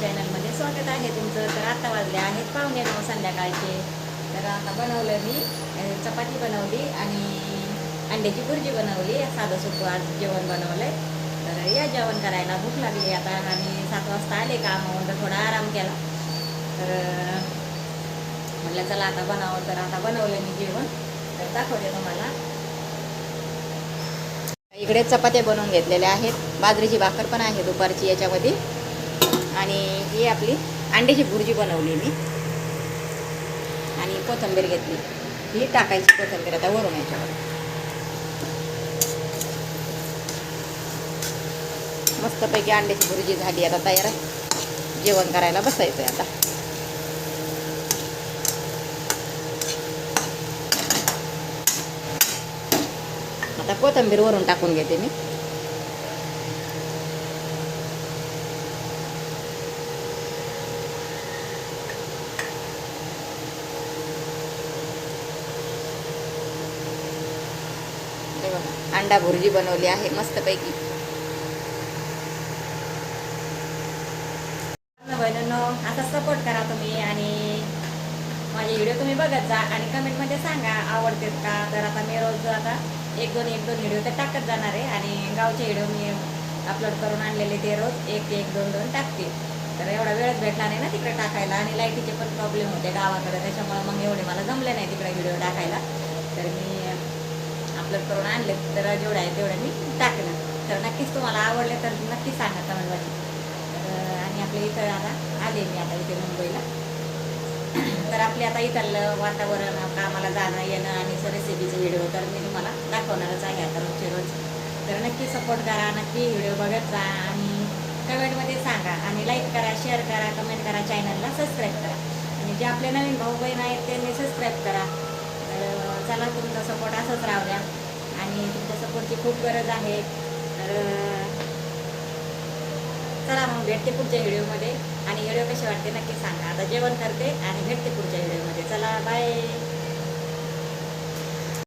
चॅनलमध्ये स्वागत आहे तुमचं. तर आता वाजले आहेत पाहुणे नऊ संध्याकाळचे. तर आता बनवलं मी चपाती बनवली आणि अंड्याची भुर्जी बनवली. साधं सोपं आज जेवण बनवलंय. तर या जेवण करायला भूक लागली आता. आणि सात वाजता आले कामावून तर थोडा आराम केला. तर म्हटलं चला आता बनावं. तर आता बनवलं मी जेवण. तर दाखवते तुम्हाला. इकडे चपात्या बनवून घेतलेल्या आहेत. बाजरीची भाकर पण आहे दुपारची याच्यामध्ये. आणि ही आपली अंड्याची भुर्जी बनवली मी. आणि कोथिंबीर घेतली. ही टाकायची कोथिंबीर आता वरून याच्यावर. मस्तपैकी अंड्याची भुर्जी झाली आता तयार जेवण करायला बसायचं आता. आता कोथिंबीर वरून टाकून घेते मी. अंडा भुर्जी बनवली आहे. मस्तपैकी. आता सपोर्ट करा तुम्ही आणि माझे व्हिडिओ तुम्ही बघत जा आणि कमेंटमध्ये सांगा आवडतेत का? तर आता मी रोज आता एक दोन एक दोन व्हिडिओ तर टाकत जाणार आहे आणि गावचे व्हिडिओ मी अपलोड करून आणलेले ते रोज एक एक दोन दोन टाकते. तर एवढा वेळच भेटला नाही ना तिकडे टाकायला आणि लाईटीचे पण प्रॉब्लेम होते गावाकडे त्याच्यामुळे मग एवढे मला जमले नाही तिकडे व्हिडिओ टाकायला. तर मी अपलोड करून आणले तर जेवढ्या आहे तेवढ्या मी टाकलं तर नक्कीच तुम्हाला आवडले तर नक्की सांगा कमेंटमध्ये. आणि आपल्या इथं आता आले मी आता इथे मुंबईला. तर आपले आता इथलं वातावरण कामाला जाणं येणं आणि रेसिपीचे व्हिडिओ तर मी तुम्हाला दाखवणारच आहे आता रोजचे रोज. तर नक्की सपोर्ट करा नक्की व्हिडिओ बघत जा आणि कमेंटमध्ये सांगा. आणि लाईक करा शेअर करा कमेंट करा चॅनलला सबस्क्राईब करा. आणि जे आपले नवीन भाऊ बहीण आहेत त्यांनी सबस्क्राईब करा. मला तुमचा सपोर्ट असंच राहू द्या. आणि तुमच्या सपोर्टची खूप गरज आहे. तर चला मग भेटते पुढच्या व्हिडिओमध्ये आणि व्हिडिओ कसे वाटते नक्की सांगा. आता जेवण करते आणि भेटते पुढच्या व्हिडिओमध्ये चला बाय